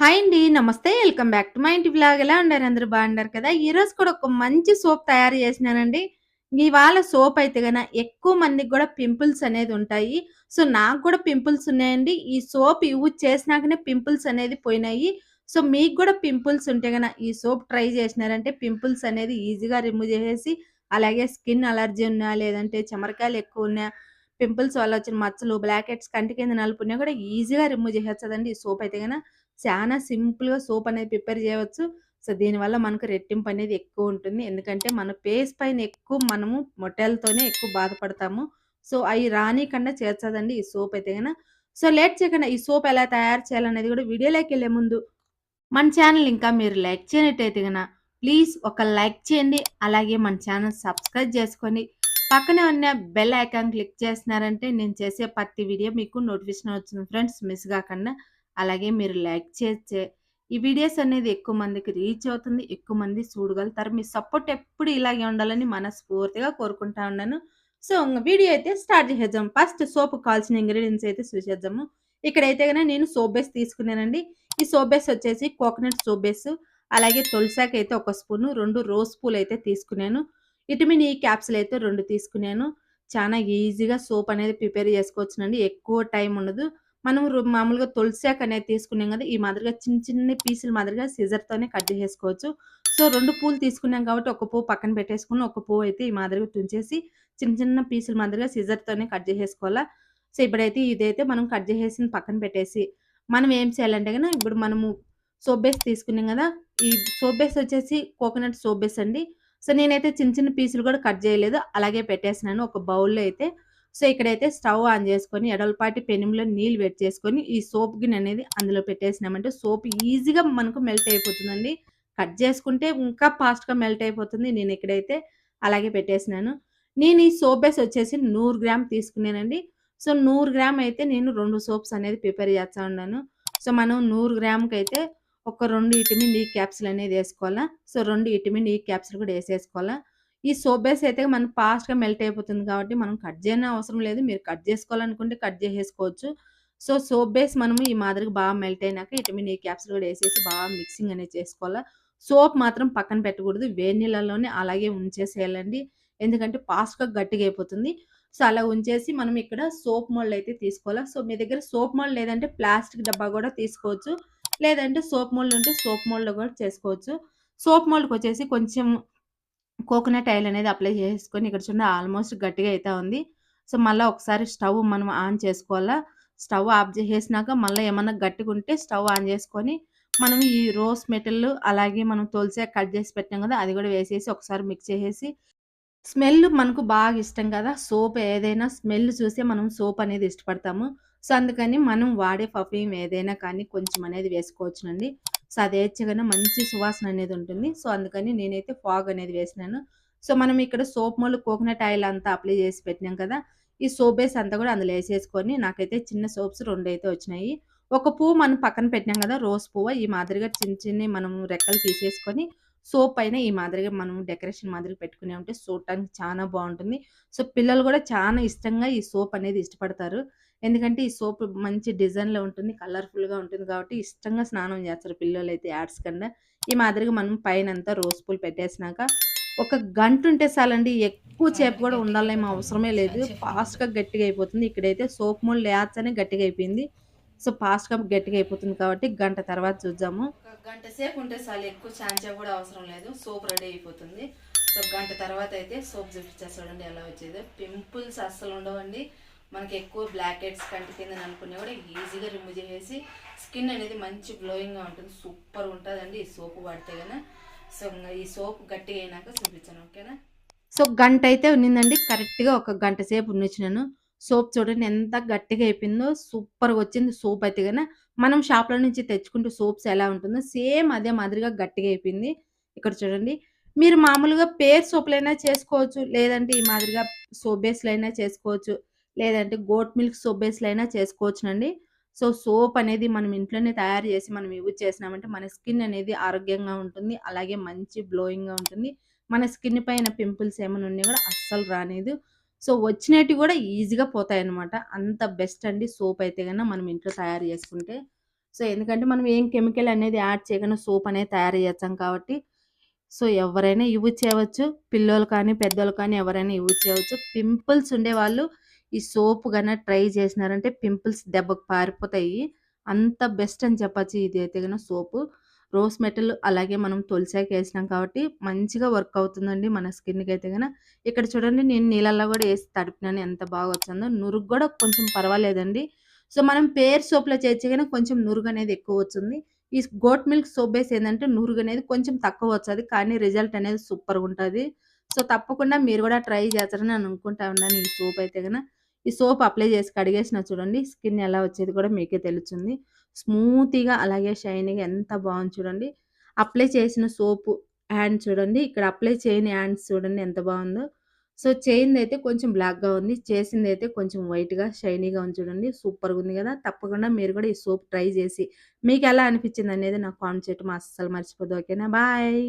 Hi అండి. నమస్తే. Welcome back to మా ఇంటి బ్లాగ్ ఎలా ఉన్నారు? అందరూ బాగున్నారు కదా! ఈరోజు కూడా ఒక మంచి సోప్ తయారు చేసినానండి. ఇవాళ సోప్ అయితే గన ఎక్కువ మందికి కూడా పింపుల్స్ అనేది ఉంటాయి. సో, నాకు కూడా పింపుల్స్ ఉన్నాయండి. ఈ సోప్ యూజ్ చేసినాకనే పింపుల్స్ అనేది పోయినాయి. సో, మీకు కూడా పింపుల్స్ ఉంటే గన ఈ సోప్ ట్రై చేసినారంటే పింపుల్స్ అనేది ఈజీగా రిమూవ్ చేసేసి, అలాగే స్కిన్ అలర్జీ ఉన్నా, లేదంటే చెమరకాయలు ఎక్కువున్నా, పింపుల్స్ వల్ల వచ్చిన మచ్చలు, బ్లాక్ హెడ్స్, కంటి కింద నలుపున్నా కూడా ఈజీగా రిమూవ్ చేసేస్తుందండి ఈ సోప్ అయితే గన. చానా సింపుల్‌గా సోప్ అనేది ప్రిపేర్ చేయవచ్చు. సో, దీనివల్ల మనకు రెట్టింపు అనేది ఎక్కువ ఉంటుంది. ఎందుకంటే మన ఫేస్ పైన ఎక్కువ మనము మొట్టెలతోనే ఎక్కువ బాధపడతాము. సో, అయి కన్నా చేర్చదండి ఈ సోప్ అయితే కన్నా సో, లేట్ చేయకుండా ఈ సోప్ ఎలా తయారు చేయాలనేది కూడా వీడియోలోకెళ్ళే ముందు మన ఛానల్ ఇంకా మీరు లైక్ చేయనట్టయితే కన్నా ప్లీజ్ ఒక లైక్ చేయండి. అలాగే మన ఛానల్ సబ్స్క్రైబ్ చేసుకొని పక్కనే ఉన్న బెల్ ఐకాన్ క్లిక్ చేసినారంటే నేను చేసే ప్రతి వీడియో మీకు నోటిఫికేషన్ వచ్చింది ఫ్రెండ్స్ మిస్ కాకుండా. అలాగే మీరు లైక్ చేస్తే ఈ వీడియోస్ అనేది ఎక్కువ మందికి రీచ్ అవుతుంది. ఎక్కువ మంది చూడగలుగుతారు. మీ సపోర్ట్ ఎప్పుడు ఇలాగే ఉండాలని మనస్ఫూర్తిగా కోరుకుంటా ఉన్నాను. సో, వీడియో అయితే స్టార్ట్ చేసేద్దాం. ఫస్ట్ సోపు కావాల్సిన ఇంగ్రీడియంట్స్ అయితే చూసేద్దాము. ఇక్కడైతే కనుక నేను సోప్ బేస్ తీసుకున్నానండి. ఈ సోప్ బేస్ వచ్చేసి కోకోనట్ సోప్ బేస్, అలాగే తులసాకి అయితే ఒక స్పూను, రెండు రోజ్ పూలు అయితే తీసుకున్నాను. విటమిన్ ఈ క్యాప్సులు అయితే రెండు తీసుకున్నాను. చానా ఈజీగా సోప్ అనేది ప్రిపేర్ చేసుకోవచ్చునండి. ఎక్కువ టైం ఉండదు. మనం మామూలుగా తులసాకు అనేది తీసుకున్నాం కదా! ఈ మాదిరిగా చిన్న చిన్న పీసుల మాదిరిగా సిజర్‌తోనే కట్ చేసేసుకోవచ్చు. సో, రెండు పూలు తీసుకున్నాం కాబట్టి ఒక పువ్వు పక్కన పెట్టేసుకొని, ఒక పువ్వు అయితే ఈ మాదిరిగా తుంచేసి చిన్న చిన్న పీసుల మాదిరిగా సిజర్‌తోనే కట్ చేసేసుకోవాలా. సో, ఇప్పుడైతే ఇదైతే మనం కట్ చేసేసి పక్కన పెట్టేసి, మనం ఏం చేయాలంటే గన ఇప్పుడు మనము సోప్ బేస్ తీసుకున్నాం కదా! ఈ సోప్ బేస్ వచ్చేసి కోకోనట్ సోప్ బేస్ అండి. సో, నేనైతే చిన్న చిన్న పీసులు కూడా కట్ చేయలేదు. అలాగే పెట్టేసినాను ఒక బౌల్‌లో అయితే. సో, ఇక్కడైతే స్టవ్ ఆన్ చేసుకొని ఎడలపాటి పెనుములో నీళ్ళు వెట్ చేసుకొని, ఈ సోప్ గిన్నె అనేది అందులో పెట్టేసినామంటే సోప్ ఈజీగా మనకు మెల్ట్ అయిపోతుందండి. కట్ చేసుకుంటే ఇంకా ఫాస్ట్‌గా మెల్ట్ అయిపోతుంది. నేను ఇక్కడైతే అలాగే పెట్టేసినాను. నేను ఈ సోప్ బేస్ వచ్చేసి నూరు గ్రామ్ తీసుకున్నానండి. సో, నూరు గ్రామ్ అయితే నేను రెండు సోప్స్ అనేది ప్రిపేర్ చేస్తా ఉన్నాను. సో, మనం నూరు గ్రామ్కి అయితే ఒక రెండు విటమిన్ ఈ క్యాప్సిల్ అనేది వేసుకోవాలా సో, రెండు విటమిన్ ఈ క్యాప్సిల్ కూడా వేసేసుకోవాలా ఈ సోప్ బేస్ అయితే మనకు ఫాస్ట్‌గా మెల్ట్ అయిపోతుంది కాబట్టి మనం కట్ చేయని అవసరం లేదు. మీరు కట్ చేసుకోవాలనుకుంటే కట్ చేసేసుకోవచ్చు. సో, సోప్ బేస్ మనము ఈ మాదిరిగా బాగా మెల్ట్ అయినాక విటమిన్ ఈ క్యాప్సూల్ కూడా వేసేసి బాగా మిక్సింగ్ అనేది చేసుకోవాలా. సోప్ మాత్రం పక్కన పెట్టకూడదు. వేడి నీళ్ళలోనే అలాగే ఉంచేసేయాలండి. ఎందుకంటే ఫాస్ట్‌గా గట్టిగా అయిపోతుంది. సో, అలా ఉంచేసి మనం ఇక్కడ సోప్ మోల్డ్ అయితే తీసుకోవాలా. సో, మీ దగ్గర సోప్ మోల్డ్ లేదంటే ప్లాస్టిక్ డబ్బా కూడా తీసుకోవచ్చు. లేదంటే సోప్ మోల్డ్ ఉంటే సోప్ మోల్డ్‌లో కూడా చేసుకోవచ్చు. సోప్ మోల్డ్‌కొచ్చేసి కొంచెం కోకోనట్ ఆయిల్ అనేది అప్లై చేసుకొని ఇక్కడ చూడండి ఆల్మోస్ట్ గట్టిగా అయితే ఉంది. సో, మళ్ళీ ఒకసారి స్టవ్ మనం ఆన్ చేసుకోవాలా. స్టవ్ ఆఫ్ చేసేసినాక మళ్ళీ ఏమన్నా గట్టిగుంటే స్టవ్ ఆన్ చేసుకొని, మనం ఈ రోజ్ మెటల్ అలాగే మనం తులసాకు కట్ చేసి పెట్టాం కదా! అది కూడా వేసేసి ఒకసారి మిక్స్ చేసేసి స్మెల్ మనకు బాగా ఇష్టం కదా! సోప్ ఏదైనా స్మెల్ చూసే మనం సోప్ అనేది ఇష్టపడతాము. సో, అందుకని మనం వాడే పర్ఫ్యూమ్ ఏదైనా కానీ కొంచెం అనేది వేసుకోవచ్చునండి. సో, అది ఏయచ్చగానే మంచి సువాసన అనేది ఉంటుంది. సో, అందుకని నేనైతే ఫాగ్ అనేది వేసినాను. సో, మనం ఇక్కడ సోప్ మోల్డ్ కోకోనట్ ఆయిల్ అంతా అప్లై చేసి పెట్టినాం కదా! ఈ సోప్ బేస్ అంతా కూడా అందులో వేసేసుకొని నాకైతే చిన్న సోప్స్ రెండు అయితే వచ్చినాయి. ఒక పువ్వు మనం పక్కన పెట్టినాం కదా! రోజ్ పువ్వు ఈ మాదిరిగా చిన్న చిన్న మనం రెక్కలు తీసేసుకొని సోప్ పైన ఈ మాదిరిగా మనం డెకరేషన్ మాదిరిగా ఉంటే చూడటానికి చాలా బాగుంటుంది సో, పిల్లలు కూడా చాలా ఇష్టంగా ఈ సోప్ అనేది ఇష్టపడతారు. ఎందుకంటే ఈ సోప్ మంచి డిజైన్‌లో ఉంటుంది. కలర్‌ఫుల్‌గా ఉంటుంది కాబట్టి ఇష్టంగా స్నానం చేస్తారు పిల్లోలైతే యాడ్స్ కన్నా. ఈ మాదిరిగా మనం పైనంతా రోజ్ పూలు పెట్టేసినాక ఒక గంట ఉంటే చాలండి. ఎక్కువ సేపు కూడా ఉండాలేమో అవసరమే లేదు. ఫాస్ట్‌గా గట్టిగా అయిపోతుంది. ఇక్కడైతే సోప్ మోల్డ్ ఏయచ్చనే గట్టిగా అయిపోయింది. సో, ఫాస్ట్‌గా గట్టిగా అయిపోతుంది కాబట్టి గంట తర్వాత చూద్దాము. గంట సేపు ఉంటే చాలు. ఎక్కువ చాంచా కూడా అవసరం లేదు. సోప్ రెడీ అయిపోతుంది. సో, గంట తర్వాత అయితే సోప్ చూపిస్తా చూడండి ఎలా వచ్చేదో. పింపుల్స్ అస్సలు ఉండవండి. మనకి ఎక్కువ బ్లాక్ హెడ్స్ కంటి కింద అనుకునే కూడా ఈజీగా రిమూవ్ చేసేసి స్కిన్ అనేది మంచి గ్లోయింగ్‌గా ఉంటుంది. సూపర్ ఉంటుందండి ఈ సోప్ వాడితే కదా సో, ఈ సోప్ గట్టిగా అయినాక చూపించాను. ఓకేనా? సో, గంట అయితే ఉన్నిందండి. కరెక్ట్‌గా ఒక గంట సేపు ఉన్నిచ్చినాను. సోప్ చూడండి ఎంత గట్టిగా అయిపోయిందో. సూపర్‌గా వచ్చింది సోప్ అయితే గన. మనం షాప్‌లో నుంచి తెచ్చుకుంటే సోప్స్ ఎలా ఉంటుందో సేమ్ అదే మాదిరిగా గట్టిగా అయిపోయింది. ఇక్కడ చూడండి. మీరు మామూలుగా పేర్ సోపులైనా చేసుకోవచ్చు. లేదంటే ఈ మాదిరిగా సోప్ బేస్‌లైనా చేసుకోవచ్చు. లేదంటే గోట్ మిల్క్ సోప్ అయినా చేసుకోవచ్చునండి. సో, సోప్ అనేది మనం ఇంట్లోనే తయారు చేసి మనం యూజ్ చేసినామంటే మన స్కిన్ అనేది ఆరోగ్యంగా ఉంటుంది. అలాగే మంచి గ్లోయింగ్‌గా ఉంటుంది. మన స్కిన్ పైన పింపుల్స్ ఏమైనా ఉన్నా కూడా అస్సలు రాలేదు సో, వచ్చినటివి కూడా ఈజీగా పోతాయన్నమాట. అంత బెస్ట్ అండి సోప్ అయితే కన్నా మనం ఇంట్లో తయారు చేసుకుంటే. సో, ఎందుకంటే మనం ఏం కెమికల్ అనేది యాడ్ చేయకుండా సోప్ అనేది తయారు చేస్తాం కాబట్టి సో, ఎవరైనా యూజ్ చేయవచ్చు. పిల్లలు కానీ, పెద్దోళ్ళు కానీ ఎవరైనా యూజ్ చేయవచ్చు. పింపుల్స్ ఉండేవాళ్ళు ఈ సోప్ గన ట్రై చేసినారంటే పింపుల్స్ దెబ్బకు పారిపోతాయి. అంత బెస్ట్ అని చెప్పొచ్చు ఇదైతే గన సోపు. రోజ్ మెటల్ అలాగే మనం తులసాకేసినాం కాబట్టి మంచిగా వర్క్ అవుతుందండి మన స్కిన్‌కైతే గన. ఇక్కడ చూడండి నేను నీళ్ళల్లో కూడా ఏసి తడిపినాను ఎంత బాగా వచ్చిందో. నురుగు కూడా కొంచెం పర్వాలేదండి. సో, మనం పేర్ సోప్‌లో చేర్చే కనుక కొంచెం నూరుగ అనేది ఎక్కువ వచ్చింది ఈ గోట్ మిల్క్ సోప్ బేస్ నురుగు అనేది కొంచెం తక్కువ తక్కువొచ్చది. కానీ రిజల్ట్ అనేది సూపర్‌గుంటది. సో, తప్పకుండా మీరు కూడా ట్రై చేస్తారని అనుకుంటా ఉన్నాను ఈ సోప్ అయితే కనుక ఈ సోప్ అప్లై చేసి కడిగేసిన చూడండి స్కిన్ ఎలా వచ్చేది కూడా మీకే తెలుస్తుంది. స్మూత్గా అలాగే షైనింగ్ ఎంత బాగుంది చూడండి. అప్లై చేసిన సోపు హ్యాండ్ చూడండి. ఇక్కడ అప్లై చేయని హ్యాండ్స్ చూడండి ఎంత బాగుందో సో, చేయిందయితే కొంచెం బ్లాక్‌గా ఉంది. చేసింది అయితే కొంచెం వైట్‌గా, షైనీగా ఉంది చూడండి. సూపర్‌గుంది కదా తప్పకుండా మీరు కూడా ఈ సోప్ ట్రై చేసి మీకు ఎలా అనిపించింది అనేది నాకు కామెంట్ చేయటం అస్సలు మర్చిపోదు ఓకేనా? బాయ్.